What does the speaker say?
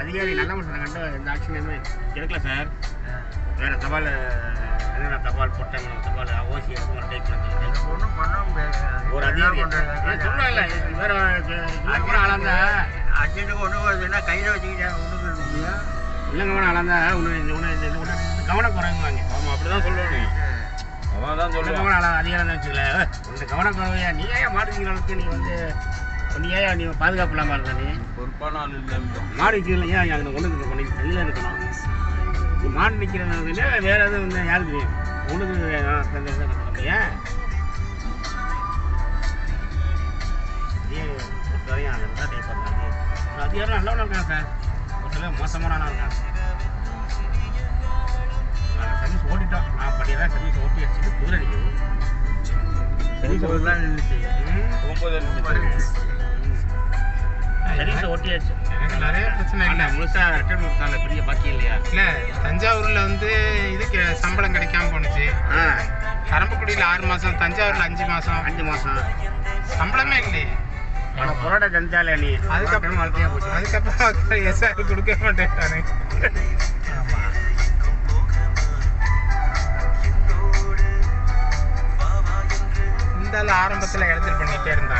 அதிகாரி நல்ல மனுஷனை கண்டு எந்த ஆக்ஷனையுமே எடுக்கல சார். வேற தபால் என்னென்ன தபால் போட்டாங்க தபால் ஓசி எடுத்து டைப் பண்ணி ஒன்றும் பண்ண முடியாது ஒரு அதிகாரி. சொல்லல வேற இல்லைங்க அளந்தா அர்ஜென்ட்டுக்கு ஒன்று வருதுன்னா கையில் வச்சுக்கிட்டேன் ஒன்றுக்கு முடியும் இல்லைங்க வேணா அளந்தா ஒன்று இந்த ஒன்று இந்த ஒன்று கவனம் குறைவாங்க ஆமா அப்படிதான் சொல்லுவாங்க அவன் தான் அள அதிகாரம் தான் வச்சுக்கல இந்த கவனம் குறைவையா நீ ஏன் மாட்டுக்கிறவனுக்கு நீ வந்து நீ ஏன் நீ பாதுகாப்பு இல்லாமல் இருந்த நீ? பொறுப்பான ஆள் இல்லை மாடு ஏன் அங்கே கொண்டு பண்ணி தள்ளியில் இருக்கணும்? நீ மாடு நிற்கிறதுனா வேற எதுவும் வந்து யாருக்கு தெரியும்? உனக்கு ஏன்? வரையும் அதை தான் டைப் பண்ணாங்க அதிகாரம் நல்லவனா இருக்கான் சார். ஒரு சில மோசமானவனா இருக்கான். நாங்கள் சர்வீஸ் ஓட்டிட்டோம் நான் பண்ணிடுறேன் சர்வீஸ் ஓட்டி வச்சுட்டு குதிரை நிற்குது சர்வீஸ் இருந்துச்சு. சர்வீஸ் ஓட்டியாச்சு. எனக்கு நிறைய பிரச்சனை இல்லை. முழுசா ரிட்டர்ன் கொடுத்தாங்க பெரிய பாக்கி இல்லையா? இல்லை தஞ்சாவூரில் வந்து இதுக்கு சம்பளம் கிடைக்காம போணுச்சு. ஆ. கரம்பக்குடியில் ஆறு மாதம் தஞ்சாவூரில் அஞ்சு மாதம் அஞ்சு மாசம். சம்பளமே இல்லையே. ஆனால் நீ அதுக்கப்புறம் வாழ்க்கையா போச்சு. அதுக்கப்புறம் எஸ்ஆர் கொடுக்க மாட்டேன்ட்டானு இந்த ஆள் ஆரம்பத்தில் இடத்துல பண்ணிட்டே இருந்தான்